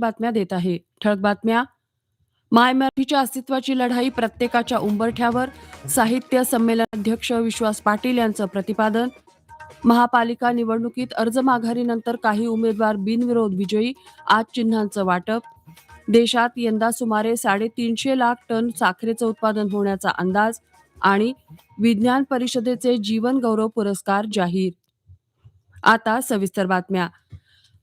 बातम्या देत आहे. ठळक बातम्या. माय मराठीच्या अस्तित्वाची लढाई प्रत्येकाच्या उंबरठ्यावर. साहित्य संमेलनाध्यक्ष विश्वास पाटील यांचं प्रतिपादन. महापालिका निवडणुकीत अर्ज माघारीनंतर काही उमेदवार बिनविरोध विजयी. आज चिन्हांचं वाटप. देशात यंदा सुमारे साडेतीनशे लाख टन साखरेचं उत्पादन होण्याचा अंदाज आणि विज्ञान परिषदेचे जीवन गौरव पुरस्कार जाहीर. आता सविस्तर बातम्या.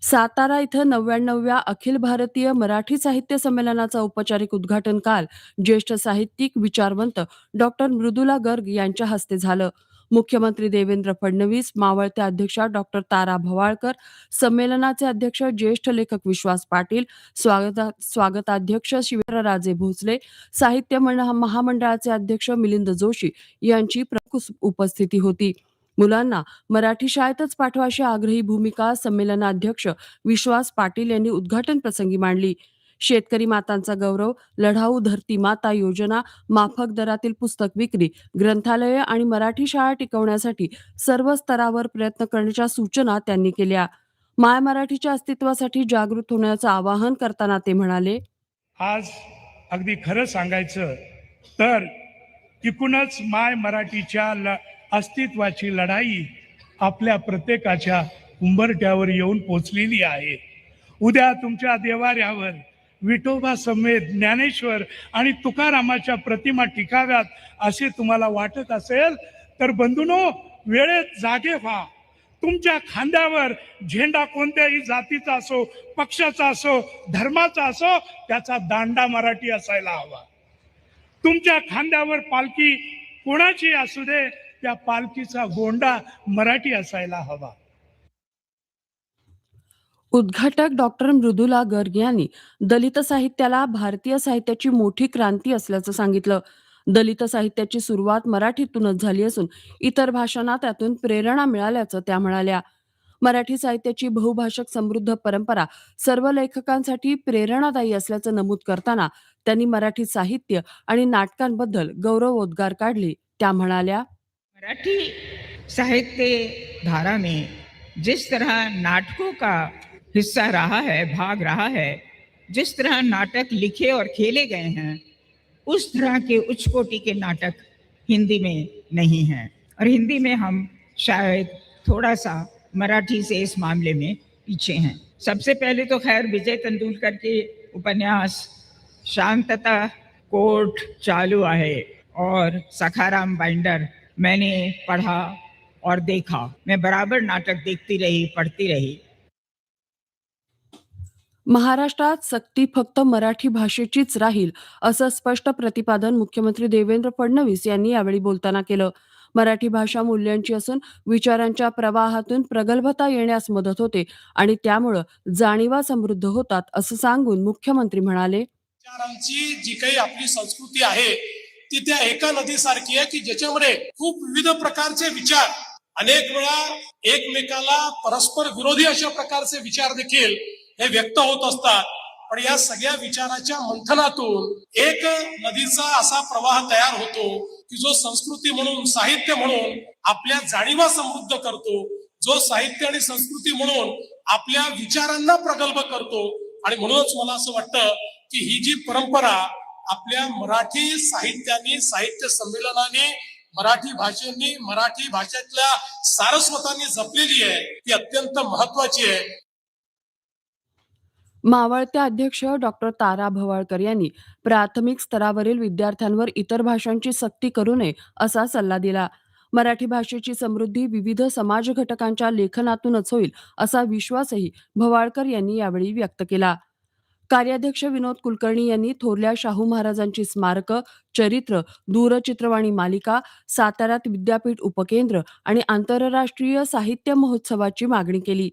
सातारा इथं नव्याण्णव्या अखिल भारतीय मराठी साहित्य संमेलनाचं औपचारिक उद्घाटन काल ज्येष्ठ साहित्यिक विचारवंत डॉक्टर मृदुला गर्ग यांच्या हस्ते झालं. मुख्यमंत्री देवेंद्र फडणवीस मावळते अध्यक्षा डॉक्टर तारा भवाळकर संमेलनाचे अध्यक्ष ज्येष्ठ लेखक विश्वास पाटील स्वागता स्वागताध्यक्ष शिवराजे भोसले साहित्य मंडळ महामंडळाचे अध्यक्ष मिलिंद जोशी यांची प्रमुख उपस्थिती होती. मुलांना मराठी शाळेतच पाठवा अशी आग्रही भूमिका संमेलनाध्यक्ष विश्वास पाटील यांनी उद्घाटन प्रसंगी मांडली. शेतकरी मातांचा गौरव लढाऊ धरती माता योजना माफक दरातील पुस्तक विक्री ग्रंथालये आणि मराठी शाळा टिकवण्यासाठी सर्व स्तरावर प्रयत्न करण्याच्या सूचना त्यांनी केल्या. माय मराठीच्या अस्तित्वासाठी जागृत होण्याचं आवाहन करताना ते म्हणाले आज अगदी खरं सांगायचं तर एकूणच माय मराठीच्या अस्तित्वाची लढाई आपल्या प्रत्येकाच्या उंबरट्यावर येऊन पोचलेली आहे. उद्या तुमच्या देवाऱ्यावर विठोबा समेत ज्ञानेश्वर आणि तुकारामाच्या प्रतिमा टिकाव्यात असे तुम्हाला वाटत असेल तर बंधूनो वेळेत जागे व्हा. तुमच्या खांद्यावर झेंडा कोणत्याही जातीचा असो पक्षाचा असो धर्माचा असो त्याचा दांडा मराठी असायला हवा. तुमच्या खांद्यावर पालखी कोणाची असू दे त्या पालखीचा गोंडा मराठी असायला हवा. उद्घाटक डॉक्टर मृदुला गर्ग यांनी दलित साहित्याला भारतीय साहित्याची मोठी क्रांती असल्याचं सांगितलं. दलित साहित्याची सुरुवात मराठीतूनच झाली असून इतर भाषांना त्यातून प्रेरणा मिळाल्याचं त्या म्हणाल्या. मराठी साहित्याची बहुभाषक समृद्ध परंपरा सर्व लेखकांसाठी प्रेरणादायी असल्याचं नमूद करताना त्यांनी मराठी साहित्य आणि नाटकांबद्दल गौरवोद्गार काढले. त्या म्हणाल्या मराठी साहित्य धारा में जिस तरह नाटकों का हिस्सा रहा है, भाग रहा है, जिस तरह नाटक लिखे और खेले गए हैं, उस तरह के उच्च कोटि के नाटक हिंदी में नहीं हैं। और हिंदी में हम शायद थोड़ा सा मराठी से इस मामले में पीछे हैं। सबसे पहले तो खैर विजय तेंदुलकर के उपन्यास शांतता कोर्ट चालू आहे और सखाराम बाइंडर मैंने पढ़ा और देखा। मैं बराबर नाटक देखती रही पढ़ती रही। महाराष्ट्रात सक्ती फक्त मराठी भाषेचीच राहील असं स्पष्ट प्रतिपादन मुख्यमंत्री देवेंद्र फडणवीस यांनी यावेळी बोलताना केलं. मराठी भाषा मूल्यांची असून विचारांच्या प्रवाहातून प्रगल्भता येण्यास मदत होते आणि त्यामुळं जाणीवा समृद्ध होतात असं सांगून मुख्यमंत्री म्हणाले. विचारांची जी काही आपली संस्कृती आहे ती त्या एका नदीसारखी आहे की ज्याच्यामध्ये खूप विविध प्रकारचे विचार. अनेक वेळा एकमेकाला परस्पर विरोधी अशा प्रकारचे विचार देखील हे व्यक्त होत असतात. पण या सगळ्या विचाराच्या मंथनातून एक नदीचा असा प्रवाह तयार होतो की जो संस्कृती म्हणून साहित्य म्हणून आपल्या जाणीवा समृद्ध करतो. जो साहित्य आणि संस्कृती म्हणून आपल्या विचारांना प्रगल्भ करतो. आणि म्हणूनच मला असं वाटतं की ही जी परंपरा आपल्या मराठी साहित्याने साहित्य संमेलनाने मराठी भाषेने मराठी भाषेतल्या सारस्वतांनी जपलेली आहे ती अत्यंत महत्वाची आहे. मावळत्या अध्यक्ष डॉक्टर तारा भवाळकर यांनी प्राथमिक स्तरावरील विद्यार्थ्यांवर इतर भाषांची सक्ती करू नये असा सल्ला दिला. मराठी भाषेची समृद्धी विविध समाज घटकांच्या लेखनातूनच होईल असा विश्वासही भवाळकर यांनी यावेळी व्यक्त केला. कार्याध्यक्ष विनोद कुलकर्णी यांनी थोरल्या शाहू महाराजांची स्मारकं चरित्र दूरचित्रवाणी मालिका साताऱ्यात विद्यापीठ उपकेंद्र आणि आंतरराष्ट्रीय साहित्य महोत्सवाची मागणी केली.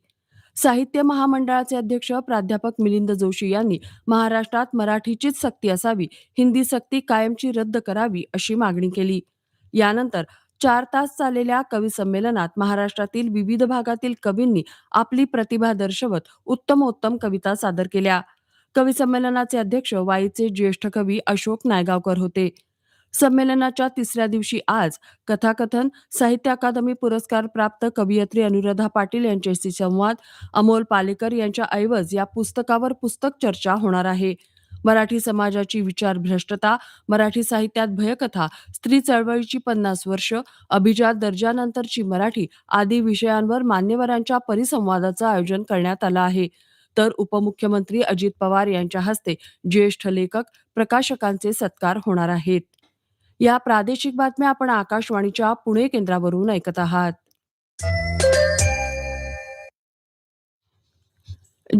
साहित्य महामंडळाचे अध्यक्ष प्राध्यापक मिलिंद जोशी यांनी महाराष्ट्रात मराठीचीच सक्ती असावी हिंदी सक्ती कायमची रद्द करावी अशी मागणी केली. यानंतर चार तास चाललेल्या कवी संमेलनात महाराष्ट्रातील विविध भागातील कवींनी आपली प्रतिभा दर्शवत उत्तमोत्तम कविता सादर केल्या. कवी संमेलनाचे अध्यक्ष वाईचे ज्येष्ठ कवी अशोक नायगावकर होते. संमेलनाच्या तिसऱ्या दिवशी आज कथाकथन साहित्य अकादमी पुरस्कार प्राप्त कवयित्री अनुराधा पाटील यांच्याशी संवाद अमोल पालेकर यांच्या ऐवज या पुस्तकावर पुस्तक चर्चा होणार आहे. मराठी समाजाची विचार भ्रष्टता मराठी साहित्यात भयकथा स्त्री चळवळीची पन्नास वर्ष अभिजात दर्जानंतरची मराठी आदी विषयांवर मान्यवरांच्या परिसंवादाचं आयोजन करण्यात आलं आहे. तर उपमुख्यमंत्री अजित पवार यांच्या हस्ते ज्येष्ठ लेखक प्रकाशकांचे सत्कार होणार आहेत. या प्रादेशिक बातम्या आपण आकाशवाणीच्या पुणे केंद्रावरून ऐकत आहात.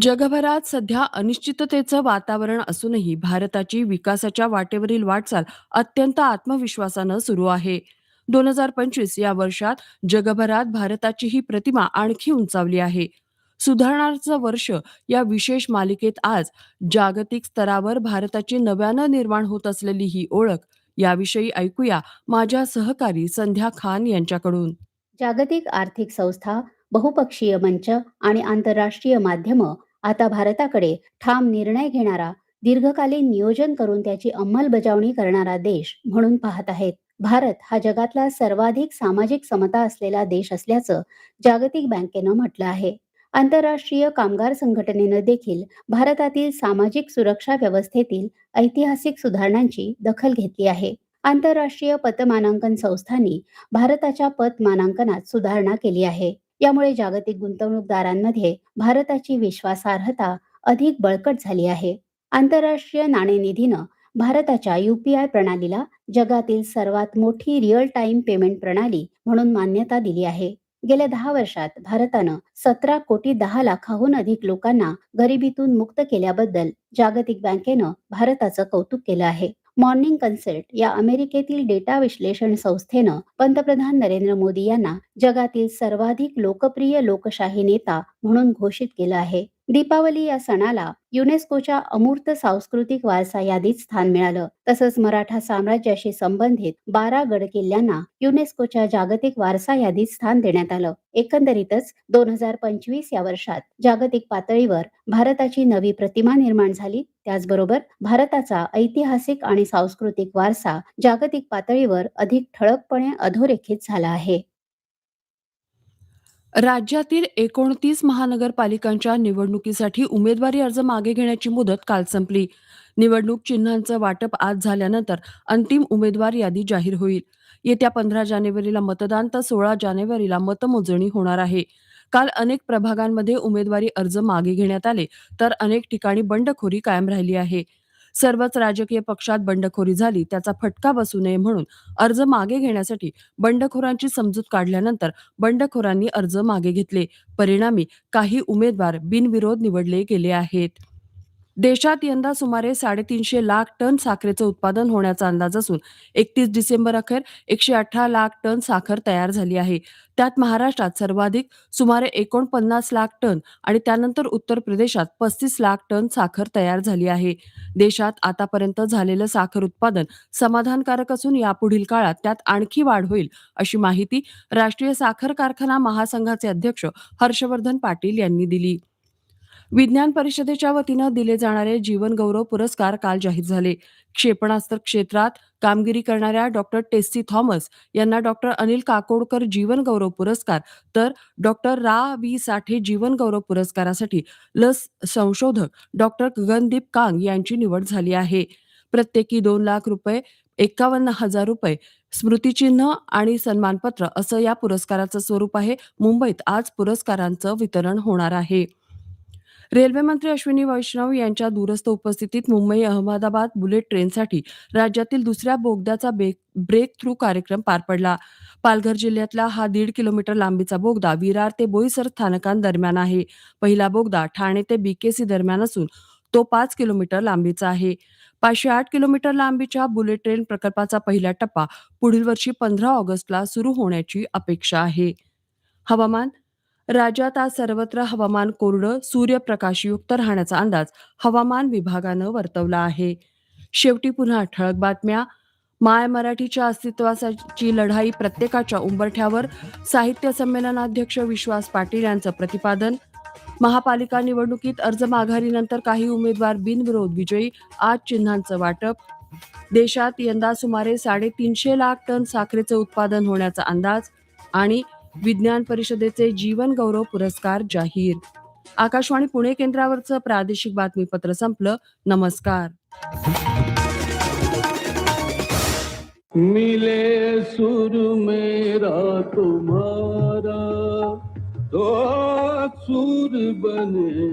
जगभरात सध्या अनिश्चिततेचं वातावरण असूनही भारताची विकासाच्या वाटेवरील वाटचाल अत्यंत आत्मविश्वासानं सुरू आहे. दोन हजार पंचवीस या वर्षात जगभरात भारताची ही प्रतिमा आणखी उंचावली आहे. सुधारणाचं वर्ष या विशेष मालिकेत आज जागतिक स्तरावर भारताची नव्यानं निर्माण होत असलेली ही ओळख. याविषयी ऐकूया माझ्या सहकारी संध्या खान यांच्याकडून. जागतिक आर्थिक संस्था बहुपक्षीय मंच आणि आंतरराष्ट्रीय माध्यमं आता भारताकडे ठाम निर्णय घेणारा दीर्घकालीन नियोजन करून त्याची अंमलबजावणी करणारा देश म्हणून पाहत आहेत. भारत हा जगातला सर्वाधिक सामाजिक समता असलेला देश असल्याचं जागतिक बँकेनं म्हटलं आहे. आंतरराष्ट्रीय कामगार संघटनेनं देखील भारतातील सामाजिक सुरक्षा व्यवस्थेतील ऐतिहासिक सुधारणांची दखल घेतली आहे. आंतरराष्ट्रीय पतमानांकन संस्थांनी भारताच्या पत मानांकनात सुधारणा केली आहे. यामुळे जागतिक गुंतवणूकदारांमध्ये भारताची विश्वासार्हता अधिक बळकट झाली आहे. आंतरराष्ट्रीय नाणेनिधीनं भारताच्या युपीआय प्रणालीला जगातील सर्वात मोठी रिअल टाइम पेमेंट प्रणाली म्हणून मान्यता दिली आहे. गेल्या दहा वर्षात भारतानं सतरा कोटी दहा लाखाहून अधिक लोकांना गरिबीतून मुक्त केल्याबद्दल जागतिक बँकेनं भारताचं कौतुक केलं आहे. मॉर्निंग कन्सल्ट या अमेरिकेतील डेटा विश्लेषण संस्थेनं पंतप्रधान नरेंद्र मोदी यांना जगातील सर्वाधिक लोकप्रिय लोकशाही नेता म्हणून घोषित केलं आहे. दीपावली या सणाला युनेस्कोच्या अमूर्त सांस्कृतिक वारसा यादीत स्थान मिळालं. तसंच मराठा साम्राज्याशी संबंधित बारा गड किल्ल्यांना युनेस्कोच्या जागतिक वारसा यादीत स्थान देण्यात आलं. एकंदरीतच दोन हजार पंचवीस या वर्षात जागतिक पातळीवर भारताची नवी प्रतिमा निर्माण झाली. त्याचबरोबर भारताचा ऐतिहासिक आणि सांस्कृतिक वारसा जागतिक पातळीवर अधिक ठळकपणे अधोरेखित झाला आहे. राज्यातील एकोणतीस महानगरपालिकांच्या निवडणुकीसाठी उमेदवारी अर्ज मागे घेण्याची मुदत काल संपली. निवडणूक चिन्हांचं वाटप आज झाल्यानंतर अंतिम उमेदवार यादी जाहीर होईल. येत्या पंधरा जानेवारीला मतदान तर सोळा जानेवारीला मतमोजणी होणार आहे. काल अनेक प्रभागांमध्ये उमेदवारी अर्ज मागे घेण्यात आले तर अनेक ठिकाणी बंडखोरी कायम राहिली आहे. सर्वच राजकीय पक्षात बंडखोरी झाली त्याचा फटका बसू नये म्हणून अर्ज मागे घेण्यासाठी बंडखोरांची समजूत काढल्यानंतर बंडखोरांनी अर्ज मागे घेतले. परिणामी काही उमेदवार बिनविरोध निवडले गेले आहेत. देशात यंदा सुमारे साडेतीनशे लाख टन साखरेचं उत्पादन होण्याचा अंदाज असून एकतीस डिसेंबर अखेर एकशे अठरा लाख टन साखर तयार झाली आहे. त्यात महाराष्ट्रात सर्वाधिक सुमारे एकोणपन्नास लाख टन आणि त्यानंतर उत्तर प्रदेशात पस्तीस लाख टन साखर तयार झाली आहे. देशात आतापर्यंत झालेलं साखर उत्पादन समाधानकारक असून यापुढील काळात त्यात आणखी वाढ होईल अशी माहिती राष्ट्रीय साखर कारखाना महासंघाचे अध्यक्ष हर्षवर्धन पाटील यांनी दिली. विज्ञान परिषदेच्या वतीनं दिले जाणारे जीवनगौरव पुरस्कार काल जाहीर झाले. क्षेपणास्त्र क्षेत्रात कामगिरी करणाऱ्या डॉक्टर टेस्सी थॉमस यांना डॉक्टर अनिल काकोडकर जीवनगौरव पुरस्कार तर डॉक्टर रा वी साठे जीवनगौरव पुरस्कारासाठी लस संशोधक डॉक्टर गगनदीप कांग यांची निवड झाली आहे. प्रत्येकी दोन लाख रुपये एकावन्न हजार रुपये स्मृतिचिन्ह आणि सन्मानपत्र असं या पुरस्काराचं स्वरूप आहे. मुंबईत आज पुरस्कारांचं वितरण होणार आहे. रेल्वेमंत्री अश्विनी वैष्णव यांच्या दूरस्थ उपस्थितीत मुंबई अहमदाबाद बुलेट ट्रेनसाठी राज्यातील दुसऱ्या बोगद्याचा ब्रेक थ्रू कार्यक्रम पार पडला. पालघर जिल्ह्यातला हा दीड किलोमीटर लांबीचा बोगदा विरार ते बोईसर स्थानकांदरम्यान आहे. पहिला बोगदा ठाणे ते बीकेसी दरम्यान असून तो पाच किलोमीटर लांबीचा आहे. पाचशे आठ किलोमीटर लांबीच्या बुलेट ट्रेन प्रकल्पाचा पहिला टप्पा पुढील वर्षी पंधरा ऑगस्टला सुरू होण्याची अपेक्षा आहे. हवामान राज्यात आज सर्वत्र हवामान कोरडं सूर्यप्रकाशयुक्त राहण्याचा अंदाज हवामान विभागानं वर्तवला आहे. शेवटी पुन्हा ठळक बातम्या. माय मराठीच्या अस्तित्वाची लढाई प्रत्येकाच्या उंबरठ्यावर. साहित्य संमेलनाध्यक्ष विश्वास पाटील यांचं प्रतिपादन. महापालिका निवडणुकीत अर्ज माघारीनंतर काही उमेदवार बिनविरोध विजयी आज चिन्हांचं वाटप. देशात यंदा सुमारे साडेतीनशे लाख टन साखरेचं उत्पादन होण्याचा अंदाज आणि विज्ञान परिषदेचे जीवन गौरव पुरस्कार जाहीर. आकाशवाणी पुणे केंद्रावरचं प्रादेशिक बातमीपत्र संपलं. नमस्कार. मिले सुर मेरा तुम्हारा तो सुर बने